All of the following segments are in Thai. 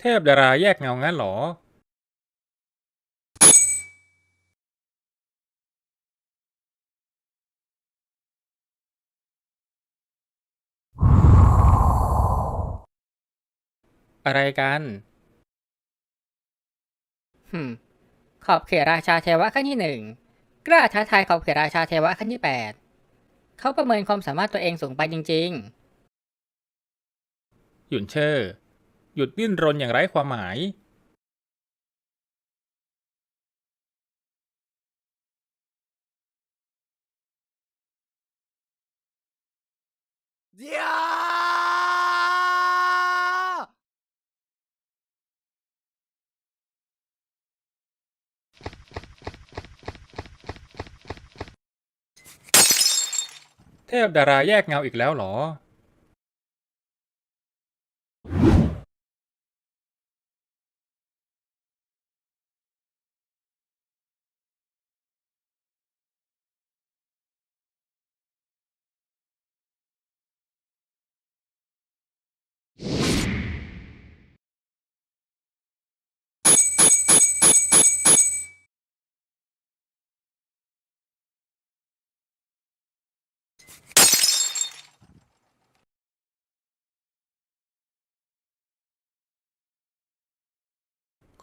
เทพดาราแยกเงางั้นเหรอ อะไรกันฮึมขอบเขตราชาเทวะขั้นที่หนึ่งกล้าท้าทายขอบเขตราชาเทวะขั้นที่แปดเขาประเมินความสามารถตัวเองสูงไปจริงหยุนเชอร์ หยุดดิ้นรนอย่างไร้ความหมายเทพดาราแยกเงาอีกแล้วเหรอ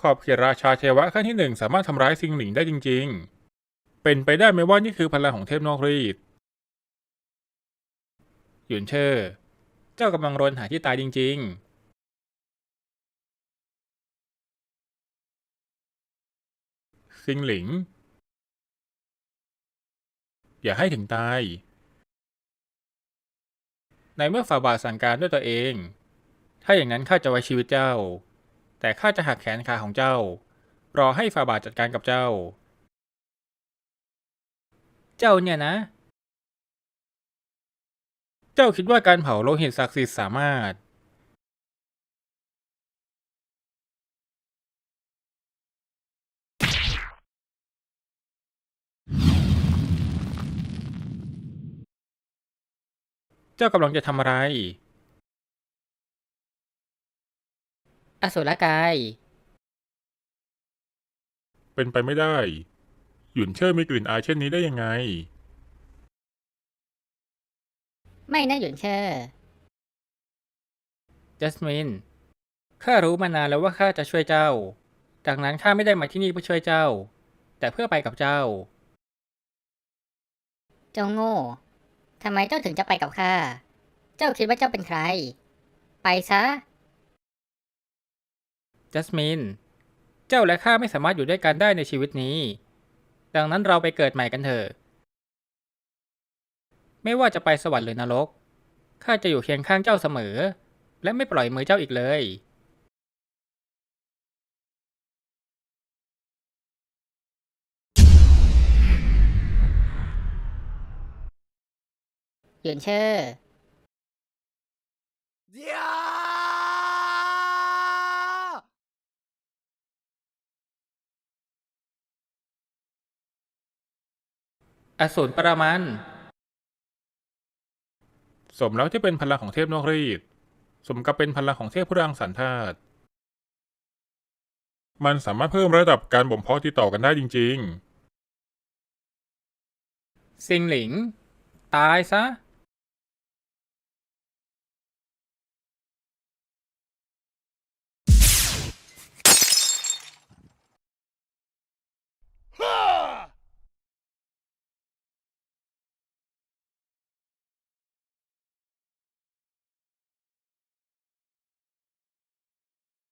ขอบเขตราชาเทวะขั้นที่หนึ่งสามารถทำร้ายซิงหลิงได้จริง ๆ เป็นไปได้ไหมว่านี่คือพลังของเทพนอกรีดหยุนเชอร์ เจ้ากำลังรนหาที่ตายจริง ๆซิงหลิง อย่าให้ถึงตาย ในเมื่อฝ่าบาทสั่งการด้วยตัวเอง ถ้าอย่างนั้นข้าจะไว้ชีวิตเจ้า แต่ข้าจะหักแขนขาของเจ้า รอให้ฝ่าบาทจัดการกับเจ้า เจ้าเนี่ยนะ เจ้าคิดว่าการเผาโลหิตศักดิ์สิทธิ์สามารถ เจ้ากำลังจะทำอะไร อสุรกาย เป็นไปไม่ได้ หยุนเชิ่มีกลิ่นอายเช่นนี้ได้ยังไง ไม่นะหยุนเชอร์จัสมิน ข้ารู้มานานแล้วว่าข้าจะช่วยเจ้า ดังนั้นข้าไม่ได้มาที่นี่เพื่อช่วยเจ้า แต่เพื่อไปกับเจ้า เจ้าโง่ ทำไมเจ้าถึงจะไปกับข้า เจ้าคิดว่าเจ้าเป็นใคร ไปซะ จัสมิน เจ้าและข้าไม่สามารถอยู่ด้วยกันได้ในชีวิตนี้ ดังนั้นเราไปเกิดใหม่กันเถอะ ไม่ว่าจะไปสวรรค์หรือนรก ข้าจะอยู่เคียงข้างเจ้าเสมอ และไม่ปล่อยมือเจ้าอีกเลย หยุนเชอร์ อสูรปรามันสมแล้วที่เป็นพลังของเทพนอกรีด สมกับเป็นพลังของเทพผู้รังสรรค์ธาตุมันสามารถเพิ่มระดับการบ่มเพาะติดต่อกันได้จริงซิงหลิง ตายซะ